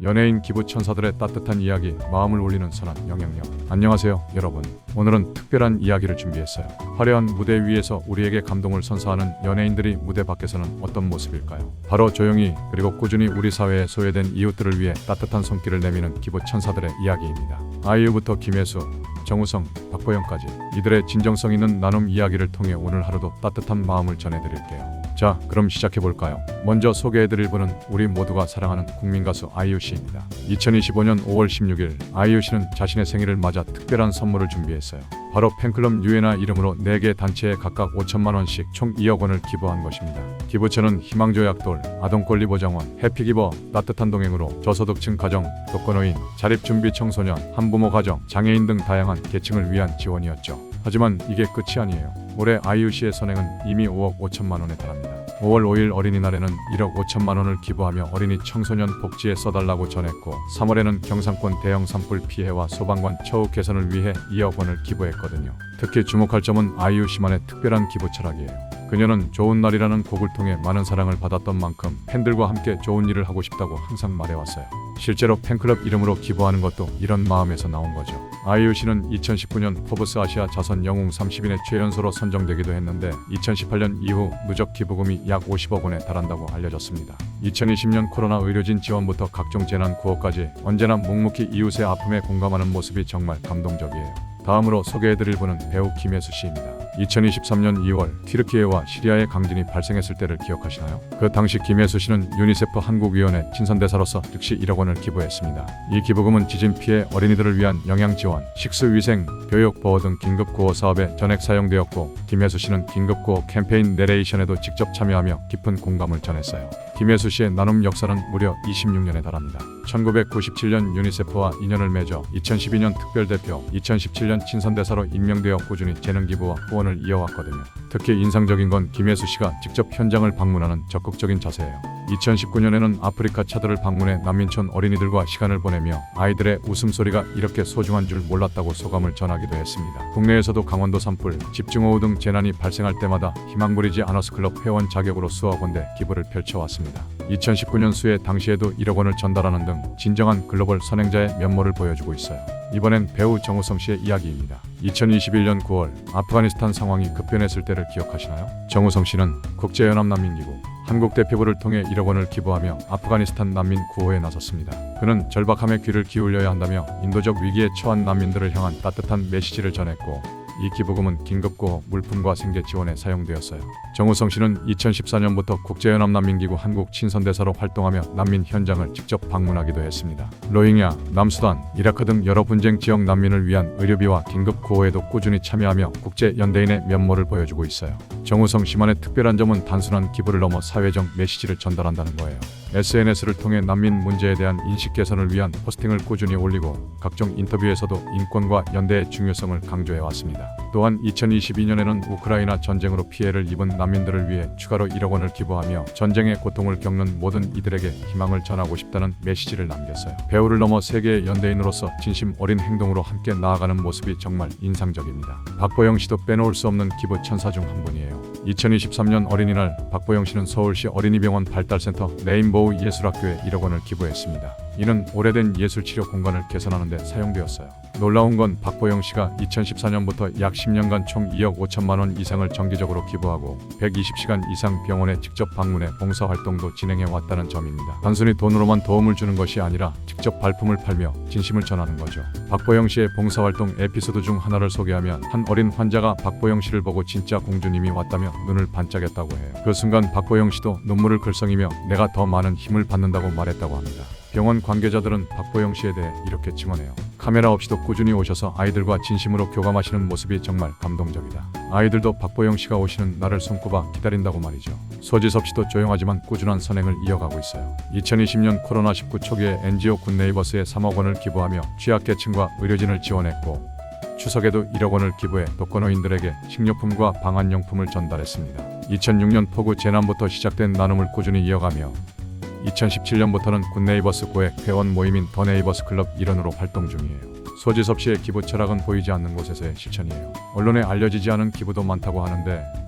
연예인 기부 천사들의 따뜻한 이야기, 마음을 울리는 선한 영향력. 안녕하세요, 여러분. 오늘은 특별한 이야기를 준비했어요. 화려한 무대 위에서 우리에게 감동을 선사하는 연예인들이 무대 밖에서는 어떤 모습일까요? 바로 조용히 그리고 꾸준히 우리 사회에 소외된 이웃들을 위해 따뜻한 손길을 내미는 기부 천사들의 이야기입니다. 아이유부터 김혜수, 정우성, 박보영까지 이들의 진정성 있는 나눔 이야기를 통해 오늘 하루도 따뜻한 마음을 전해드릴게요. 자, 그럼 시작해 볼까요? 먼저 소개해 드릴 분은 우리 모두가 사랑하는 국민 가수 아이유 씨입니다. 2025년 5월 16일 아이유 씨는 자신의 생일을 맞아 특별한 선물을 준비했어요. 바로 팬클럽 유에나 이름으로 4개 단체에 각각 5천만 원씩 총 2억 원을 기부한 것입니다. 기부처는 희망조약돌, 아동권리보장원, 해피기버, 따뜻한 동행으로 저소득층 가정, 독거노인, 자립준비 청소년, 한부모 가정, 장애인 등 다양한 계층을 위한 지원이었죠. 하지만 이게 끝이 아니에요. 올해 씨의 선행은 이미 5억 5천만 원에 달합니다. 5월 5일 어린이날에는 1억 5천만 원을 기부하며 어린이 청소년 복지에 써달라고 전했고 3월에는 경상권 대형 산불 피해와 소방관 처우 개선을 위해 2억 원을 기부했거든요. 특히 주목할 점은 씨만의 특별한 기부 철학이에요. 그녀는 좋은 날이라는 곡을 통해 많은 사랑을 받았던 만큼 팬들과 함께 좋은 일을 하고 싶다고 항상 말해왔어요. 실제로 팬클럽 이름으로 기부하는 것도 이런 마음에서 나온 거죠. 아이유 씨는 2019년 포브스 아시아 자선 영웅 30인의 최연소로 선정되기도 했는데 2018년 이후 누적 기부금이 약 50억 원에 달한다고 알려졌습니다. 2020년 코로나 의료진 지원부터 각종 재난 구호까지 언제나 묵묵히 이웃의 아픔에 공감하는 모습이 정말 감동적이에요. 다음으로 소개해드릴 분은 배우 김혜수 씨입니다. 2023년 2월 튀르키예와 시리아의 강진이 발생했을 때를 기억하시나요? 그 당시 김혜수 씨는 유니세프 한국위원회 친선대사로서 즉시 1억 원을 기부했습니다. 이 기부금은 지진 피해 어린이들을 위한 영양 지원, 식수 위생, 교육 보호 등 긴급 구호 사업에 전액 사용되었고 김혜수 씨는 긴급 구호 캠페인 내레이션에도 직접 참여하며 깊은 공감을 전했어요. 김혜수 씨의 나눔 역사는 무려 26년에 달합니다. 1997년 유니세프와 인연을 맺어 2012년 특별대표, 2017년 친선대사로 임명되어 꾸준히 재능 기부와 후원을 이어왔거든요. 특히 인상적인 건 김혜수 씨가 직접 현장을 방문하는 적극적인 자세예요. 2019년에는 아프리카 차들을 방문해 난민촌 어린이들과 시간을 보내며 아이들의 웃음소리가 이렇게 소중한 줄 몰랐다고 소감을 전하기도 했습니다. 국내에서도 강원도 산불, 집중호우 등 재난이 발생할 때마다 희망부리지 아너스 클럽 회원 자격으로 수억 원대 기부를 펼쳐왔습니다. 2019년 수해 당시에도 1억 원을 전달하는 등 진정한 글로벌 선행자의 면모를 보여주고 있어요. 이번엔 배우 정우성 씨의 이야기입니다. 2021년 9월 아프가니스탄 상황이 급변했을 때를 기억하시나요? 정우성 씨는 국제연합난민기구 한국 대표부를 통해 1억 원을 기부하며 아프가니스탄 난민 구호에 나섰습니다. 그는 절박함에 귀를 기울여야 한다며 인도적 위기에 처한 난민들을 향한 따뜻한 메시지를 전했고 이 기부금은 긴급구호 물품과 생계 지원에 사용되었어요. 정우성 씨는 2014년부터 국제연합난민기구 한국 친선대사로 활동하며 난민 현장을 직접 방문하기도 했습니다. 로힝야, 남수단, 이라크 등 여러 분쟁 지역 난민을 위한 의료비와 긴급 구호에도 꾸준히 참여하며 국제 연대인의 면모를 보여주고 있어요. 정우성 씨만의 특별한 점은 단순한 기부를 넘어 사회적 메시지를 전달한다는 거예요. SNS를 통해 난민 문제에 대한 인식 개선을 위한 포스팅을 꾸준히 올리고 각종 인터뷰에서도 인권과 연대의 중요성을 강조해 왔습니다. 또한 2022년에는 우크라이나 전쟁으로 피해를 입은 난민들을 위해 추가로 1억 원을 기부하며 전쟁의 고통을 겪는 모든 이들에게 희망을 전하고 싶다는 메시지를 남겼어요. 배우를 넘어 세계의 연대인으로서 진심 어린 행동으로 함께 나아가는 모습이 정말 인상적입니다. 박보영 씨도 빼놓을 수 없는 기부 천사 중 한 분이에요. 2023년 어린이날 박보영 씨는 서울시 어린이병원 발달센터 레인보우 예술학교에 1억 원을 기부했습니다. 이는 오래된 예술치료 공간을 개선하는 데 사용되었어요. 놀라운 건 박보영 씨가 2014년부터 약 10년간 총 2억 5천만 원 이상을 정기적으로 기부하고 120시간 이상 병원에 직접 방문해 봉사 활동도 진행해 왔다는 점입니다. 단순히 돈으로만 도움을 주는 것이 아니라 직접 발품을 팔며 진심을 전하는 거죠. 박보영 씨의 봉사 활동 에피소드 중 하나를 소개하면 한 어린 환자가 박보영 씨를 보고 진짜 공주님이 왔다며 눈을 반짝였다고 해요. 그 순간 박보영 씨도 눈물을 글썽이며 내가 더 많은 힘을 받는다고 말했다고 합니다. 병원 관계자들은 박보영 씨에 대해 이렇게 증언해요. 카메라 없이도 꾸준히 오셔서 아이들과 진심으로 교감하시는 모습이 정말 감동적이다. 아이들도 박보영 씨가 오시는 날을 손꼽아 기다린다고 말이죠. 소지섭 씨도 조용하지만 꾸준한 선행을 이어가고 있어요. 2020년 코로나19 초기에 NGO 굿네이버스에 3억 원을 기부하며 취약계층과 의료진을 지원했고 추석에도 1억 원을 기부해 독거노인들에게 식료품과 방한용품을 전달했습니다. 2006년 폭우 재난부터 시작된 나눔을 꾸준히 이어가며 2017년부터는 굿네이버스 고액 회원 모임인 더 네이버스 클럽 일원으로 활동 중이에요. 소지섭 씨의 기부 철학은 보이지 않는 곳에서의 실천이에요. 언론에 알려지지 않은 기부도 많다고 하는데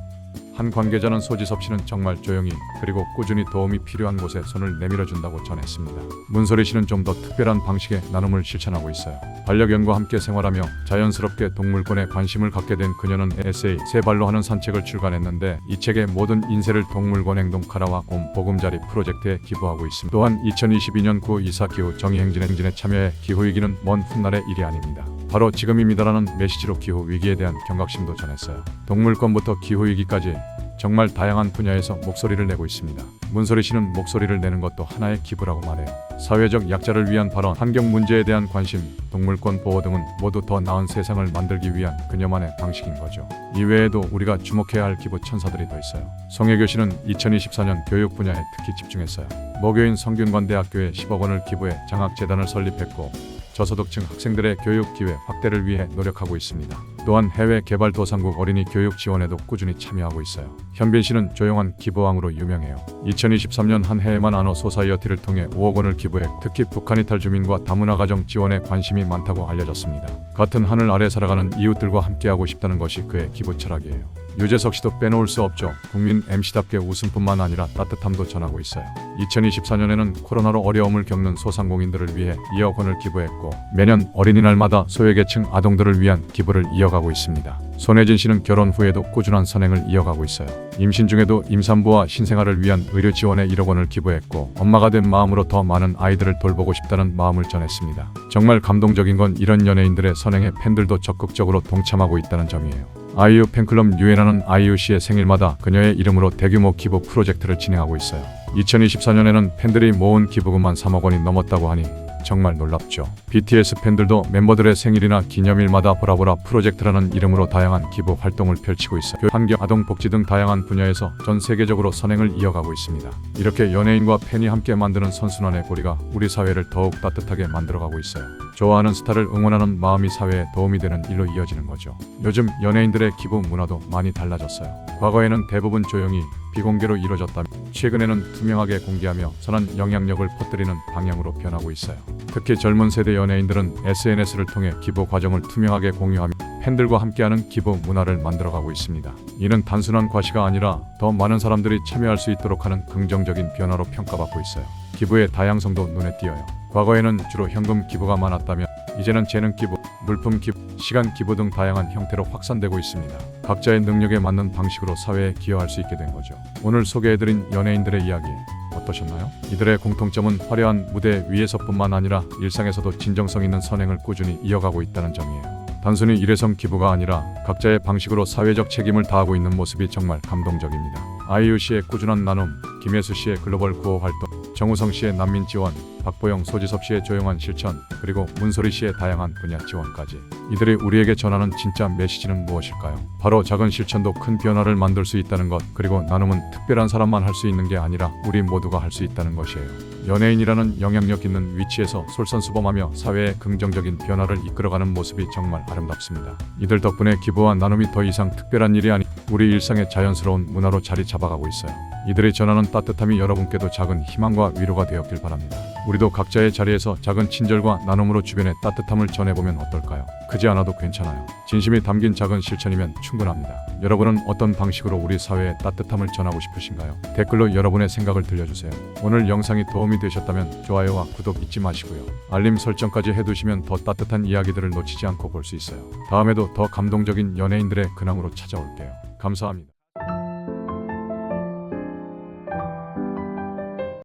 한 관계자는 소지섭 씨는 정말 조용히 그리고 꾸준히 도움이 필요한 곳에 손을 내밀어 준다고 전했습니다. 문소리 씨는 좀 더 특별한 방식의 나눔을 실천하고 있어요. 반려견과 함께 생활하며 자연스럽게 동물권에 관심을 갖게 된 그녀는 에세이 세 발로 하는 산책을 출간했는데 이 책의 모든 인쇄를 동물권 행동 카라와 곰 보금자리 프로젝트에 기부하고 있습니다. 또한 2022년 구 이사 기후 정의행진 행진에 참여해 기후 위기는 먼 훗날의 일이 아닙니다. 바로 지금입니다라는 메시지로 기후 위기에 대한 경각심도 전했어요. 동물권부터 기후 위기까지 정말 다양한 분야에서 목소리를 내고 있습니다. 문소리 씨는 목소리를 내는 것도 하나의 기부라고 말해요. 사회적 약자를 위한 발언, 환경 문제에 대한 관심, 동물권 보호 등은 모두 더 나은 세상을 만들기 위한 그녀만의 방식인 거죠. 이외에도 우리가 주목해야 할 기부 천사들이 더 있어요. 송혜교 씨는 2024년 교육 분야에 특히 집중했어요. 모교인 성균관대학교에 10억 원을 기부해 장학재단을 설립했고 저소득층 학생들의 교육 기회 확대를 위해 노력하고 있습니다. 또한 해외 개발도상국 어린이 교육 지원에도 꾸준히 참여하고 있어요. 현빈 씨는 조용한 기부왕으로 유명해요. 2023년 한 해에만 아노 소사이어티를 통해 5억 원을 기부해 특히 북한 이탈 주민과 다문화 가정 지원에 관심이 많다고 알려졌습니다. 같은 하늘 아래 살아가는 이웃들과 함께하고 싶다는 것이 그의 기부 철학이에요. 유재석 씨도 빼놓을 수 없죠. 국민 MC답게 웃음뿐만 아니라 따뜻함도 전하고 있어요. 2024년에는 코로나로 어려움을 겪는 소상공인들을 위해 2억 원을 기부했고 매년 어린이날마다 소외계층 아동들을 위한 기부를 이어가고 있습니다. 손혜진 씨는 결혼 후에도 꾸준한 선행을 이어가고 있어요. 임신 중에도 임산부와 신생아를 위한 의료 지원에 1억 원을 기부했고 엄마가 된 마음으로 더 많은 아이들을 돌보고 싶다는 마음을 전했습니다. 정말 감동적인 건 이런 연예인들의 선행에 팬들도 적극적으로 동참하고 있다는 점이에요. 아이유 팬클럽 유엔하는 아이유 씨의 생일마다 그녀의 이름으로 대규모 기부 프로젝트를 진행하고 있어요. 2024년에는 팬들이 모은 기부금만 3억 원이 넘었다고 하니 정말 놀랍죠. BTS 팬들도 멤버들의 생일이나 기념일마다 보라보라 프로젝트라는 이름으로 다양한 기부 활동을 펼치고 있어요. 환경, 아동 복지 등 다양한 분야에서 전 세계적으로 선행을 이어가고 있습니다. 이렇게 연예인과 팬이 함께 만드는 선순환의 고리가 우리 사회를 더욱 따뜻하게 만들어가고 있어요. 좋아하는 스타를 응원하는 마음이 사회에 도움이 되는 일로 이어지는 거죠. 요즘 연예인들의 기부 문화도 많이 달라졌어요. 과거에는 대부분 조용히 비공개로 이루어졌다면 최근에는 투명하게 공개하며 선한 영향력을 퍼뜨리는 방향으로 변하고 있어요. 특히 젊은 세대 연예인들은 SNS를 통해 기부 과정을 투명하게 공유하며 팬들과 함께하는 기부 문화를 만들어가고 있습니다. 이는 단순한 과시가 아니라 더 많은 사람들이 참여할 수 있도록 하는 긍정적인 변화로 평가받고 있어요. 기부의 다양성도 눈에 띄어요. 과거에는 주로 현금 기부가 많았다면 이제는 재능 기부, 물품 기부, 시간 기부 등 다양한 형태로 확산되고 있습니다. 각자의 능력에 맞는 방식으로 사회에 기여할 수 있게 된 거죠. 오늘 소개해드린 연예인들의 이야기 어떠셨나요? 이들의 공통점은 화려한 무대 위에서뿐만 아니라 일상에서도 진정성 있는 선행을 꾸준히 이어가고 있다는 점이에요. 단순히 일회성 기부가 아니라 각자의 방식으로 사회적 책임을 다하고 있는 모습이 정말 감동적입니다. 아이유 씨의 꾸준한 나눔, 김혜수 씨의 글로벌 구호 활동, 정우성 씨의 난민 지원, 박보영, 소지섭 씨의 조용한 실천, 그리고 문소리 씨의 다양한 분야 지원까지. 이들이 우리에게 전하는 진짜 메시지는 무엇일까요? 바로 작은 실천도 큰 변화를 만들 수 있다는 것, 그리고 나눔은 특별한 사람만 할 수 있는 게 아니라 우리 모두가 할 수 있다는 것이에요. 연예인이라는 영향력 있는 위치에서 솔선수범하며 사회에 긍정적인 변화를 이끌어가는 모습이 정말 아름답습니다. 이들 덕분에 기부와 나눔이 더 이상 특별한 일이 아닌 우리 일상의 자연스러운 문화로 자리 잡아가고 있어요. 이들이 전하는 따뜻함이 여러분께도 작은 희망과 위로가 되었길 바랍니다. 우리도 각자의 자리에서 작은 친절과 나눔으로 주변에 따뜻함을 전해보면 어떨까요? 크지 않아도 괜찮아요. 진심이 담긴 작은 실천이면 충분합니다. 여러분은 어떤 방식으로 우리 사회에 따뜻함을 전하고 싶으신가요? 댓글로 여러분의 생각을 들려주세요. 오늘 영상이 도움이 되셨다면 좋아요와 구독 잊지 마시고요. 알림 설정까지 해두시면 더 따뜻한 이야기들을 놓치지 않고 볼 수 있어요. 다음에도 더 감동적인 연예인들의 근황으로 찾아올게요. 감사합니다.